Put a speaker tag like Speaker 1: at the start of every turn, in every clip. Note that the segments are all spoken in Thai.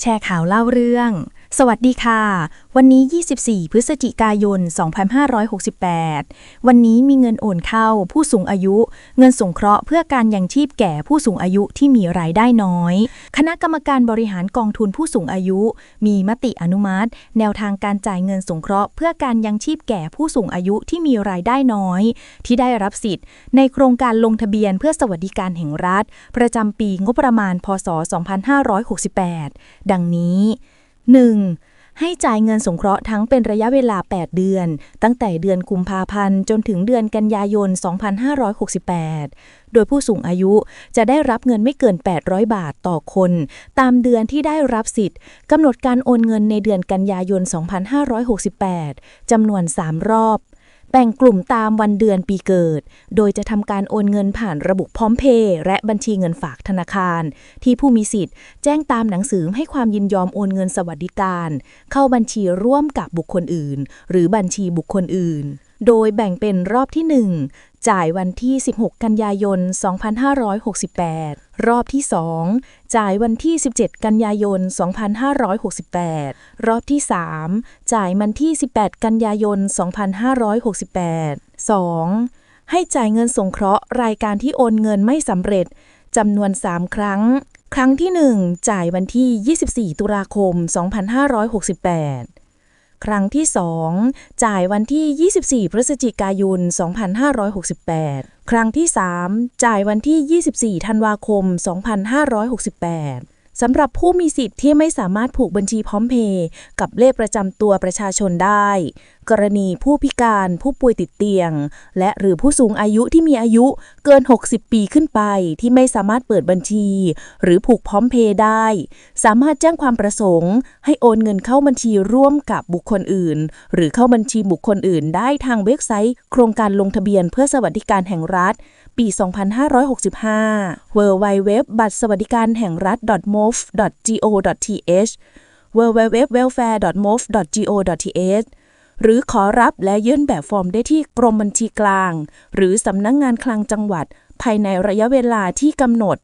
Speaker 1: แชร์ข่าวเล่าเรื่อง สวัสดีค่ะ วันนี้ 24 พฤศจิกายน 2568 วันนี้มีเงินโอนเข้าผู้สูงอายุ เงินสงเคราะห์เพื่อการยังชีพแก่ผู้สูงอายุที่มีรายได้น้อย คณะกรรมการบริหารกองทุนผู้สูงอายุ มีมติอนุมัติ แนวทางการจ่ายเงินสงเคราะห์เพื่อการยังชีพแก่ผู้สูงอายุที่มีรายได้น้อย ที่ได้รับสิทธิ์ ในโครงการลงทะเบียนเพื่อสวัสดิการแห่งรัฐ ประจำปีงบประมาณ พศ 2568 ดังนี้ 1. ให้จ่ายเงินสงเคราะห์ทั้งเป็นระยะเวลา 8 เดือน ตั้งแต่เดือนกุมภาพันธ์จนถึงเดือนกันยายน 2568 โดยผู้สูงอายุจะได้รับเงินไม่เกิน 800 บาทต่อคน ตามเดือนที่ได้รับสิทธิ์กำหนดการโอนเงินในเดือนกันยายน 2568 จำนวน 3 รอบ แบ่งกลุ่มตามวันเดือนปีเกิด โดยจะทำการโอนเงินผ่านระบบพร้อมเพย์และบัญชีเงินฝากธนาคาร ที่ผู้มีสิทธิ์ แจ้งตามหนังสือให้ความยินยอมโอนเงินสวัสดิการ เข้าบัญชีร่วมกับบุคคลอื่น หรือบัญชีบุคคลอื่นโดยแบ่งเป็นรอบที่1 จ่ายวันที่ 16 กันยายน 2568 รอบที่ 2 จ่ายวันที่ 17 กันยายน 2568 รอบที่ 3 จ่ายวันที่ 18 กันยายน 2568 2. ให้จ่ายเงินสงเคราะห์รายการที่โอนเงินไม่สำเร็จจำนวน 3 ครั้ง ครั้งที่ 1 จ่ายวันที่ 24 ตุลาคม 2568 ครั้งที่ 2 จ่ายวันที่ 24 พฤศจิกายน 2568 ครั้งที่ 3 จ่ายวันที่ 24 ธันวาคม 2568 สำหรับผู้มีสิทธิ์ที่ไม่สามารถผูกบัญชีพร้อมเพย์กับเลขประจำตัวประชาชนได้ กรณีผู้พิการ ผู้ป่วยติดเตียง และหรือผู้สูงอายุที่มีอายุเกิน 60 ปีขึ้นไป ที่ไม่สามารถเปิดบัญชี หรือผูกพร้อมเพย์ได้ สามารถแจ้งความประสงค์ ให้โอนเงินเข้าบัญชีร่วมกับบุคคลอื่น หรือเข้าบัญชีบุคคลอื่น ได้ทางเว็บไซต์ โครงการลงทะเบียนเพื่อสวัสดิการแห่งรัฐ ปี 2565 w w w บัตรสวัสดิการแห่งรัฐ mov.go.th w w w welfare mov go th หรือขอรับและยื่นแบบฟอร์มได้ที่กรมบัญชีกลาง หรือสำนักงงานคลังจังหวัด ภายในระยะเวลาที่กำหนด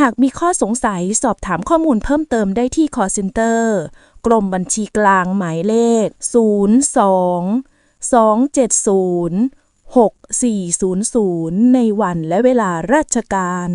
Speaker 1: หากมีข้อสงสัยสอบถามข้อมูลเพิ่มเติมได้ที่ call center กรมบัญชีกลางหมายเลข 02 270 6400 ในวันและเวลาราชการ